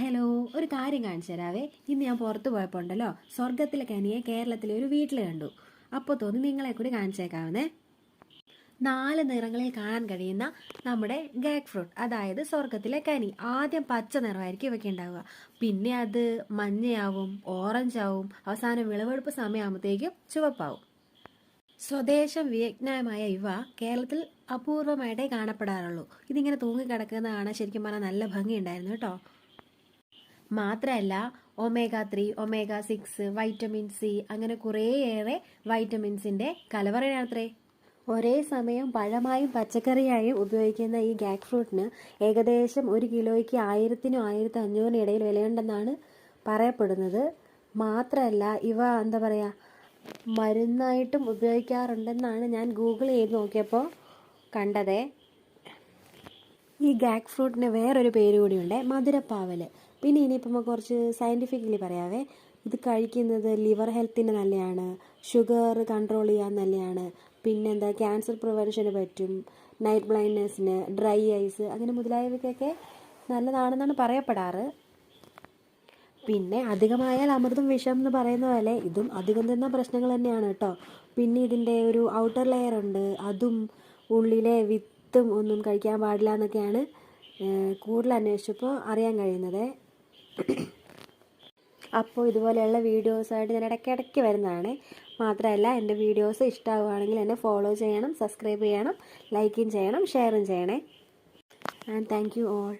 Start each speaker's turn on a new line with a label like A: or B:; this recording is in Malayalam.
A: ഹലോ ഒരു കാര്യം കാണിച്ചു തരാവേ. ഇന്ന് ഞാൻ പുറത്ത് പോയപ്പോൾ ഉണ്ടല്ലോ സ്വർഗത്തിലെ കനിയെ കേരളത്തിലെ ഒരു വീട്ടിൽ കണ്ടു. അപ്പോൾ തോന്നി നിങ്ങളെ കൂടി കാണിച്ചേക്കാവുന്നേ. നാല് നിറങ്ങളിൽ കാണാൻ കഴിയുന്ന നമ്മുടെ ഗാഗ് ഫ്രൂട്ട് അതായത് സ്വർഗത്തിലെ കനി. ആദ്യം പച്ച നിറമായിരിക്കും ഇവയ്ക്ക് ഉണ്ടാവുക. പിന്നെ അത് മഞ്ഞയാവും ഓറഞ്ചാവും അവസാനം വിളവെടുപ്പ് സമയമാകുമ്പോഴത്തേക്കും ചുവപ്പാവും. സ്വദേശം വിയജ്ഞമായ ഇവ കേരളത്തിൽ അപൂർവമായിട്ടേ കാണപ്പെടാറുള്ളൂ. ഇതിങ്ങനെ തൂങ്ങിക്കിടക്കുന്നതാണ് ശരിക്കും പറഞ്ഞാൽ നല്ല ഭംഗിയുണ്ടായിരുന്നു കേട്ടോ. മാത്രമല്ല omega three omega six vitamin C അങ്ങനെ കുറേയേറെ വൈറ്റമിൻസിന്റെ കലവറയാണത്രേ ഒരേ സമയം പഴമായും പച്ചക്കറിയായും ഉപയോഗിക്കുന്ന ഈ ഗാക്ക് ഫ്രൂട്ടിന് ഏകദേശം ഒരു കിലോയ്ക്ക് ആയിരത്തിനും ആയിരത്തി അഞ്ഞൂറിനും ഇടയിൽ വിലയുണ്ടെന്നാണ് പറയപ്പെടുന്നത്. മാത്രമല്ല ഇവ എന്താ പറയുക മരുന്നായിട്ടും ഉപയോഗിക്കാറുണ്ടെന്നാണ് ഞാൻ ഗൂഗിൾ ചെയ്ത് നോക്കിയപ്പോൾ കണ്ടതേ. ഈ ഗാക്ക് ഫ്രൂട്ടിന് വേറൊരു പേര് കൂടിയുണ്ട് മധുരപ്പാവൽ പിന്നെ ഇനിയിപ്പം കുറച്ച് സയന്റിഫിക്കലി പറയാവേ. ഇത് കഴിക്കുന്നത് ലിവർ ഹെൽത്തിന് നല്ലതാണ് ഷുഗർ കൺട്രോൾ ചെയ്യാൻ നല്ലതാണ് പിന്നെന്താ ക്യാൻസർ പ്രിവെൻഷന് പറ്റും നൈറ്റ് ബ്ലൈൻഡ്നെസ്സിന് ഡ്രൈ ഐസ് അങ്ങനെ മുതലായവയ്ക്കൊക്കെ നല്ലതാണെന്നാണ് പറയപ്പെടാറ്. പിന്നെ അധികമായാൽ അമൃതം വിഷം എന്ന് പറയുന്ന പോലെ ഇതും അധികം തന്നെ പ്രശ്നങ്ങൾ തന്നെയാണ് കേട്ടോ. പിന്നെ ഇതിന്റെ ഒരു ഔട്ടർ ലെയർ ഉണ്ട് അതും ഉള്ളിലെ വിത്തും ഒന്നും കഴിക്കാൻ പാടില്ല എന്നൊക്കെയാണ് കൂടുതൽ അന്വേഷിച്ചപ്പോൾ അറിയാൻ കഴിയുന്നത്. അപ്പോൾ ഇതുപോലെയുള്ള വീഡിയോസായിട്ട് ഞാൻ ഇടയ്ക്കിടയ്ക്ക് വരുന്നതാണ്. മാത്രമല്ല എന്റെ വീഡിയോസ് ഇഷ്ടമാവുകയാണെങ്കിൽ എന്നെ ഫോളോ ചെയ്യണം സബ്സ്ക്രൈബ് ചെയ്യണം ലൈക്കും ചെയ്യണം ഷെയറും ചെയ്യണേ. And thank all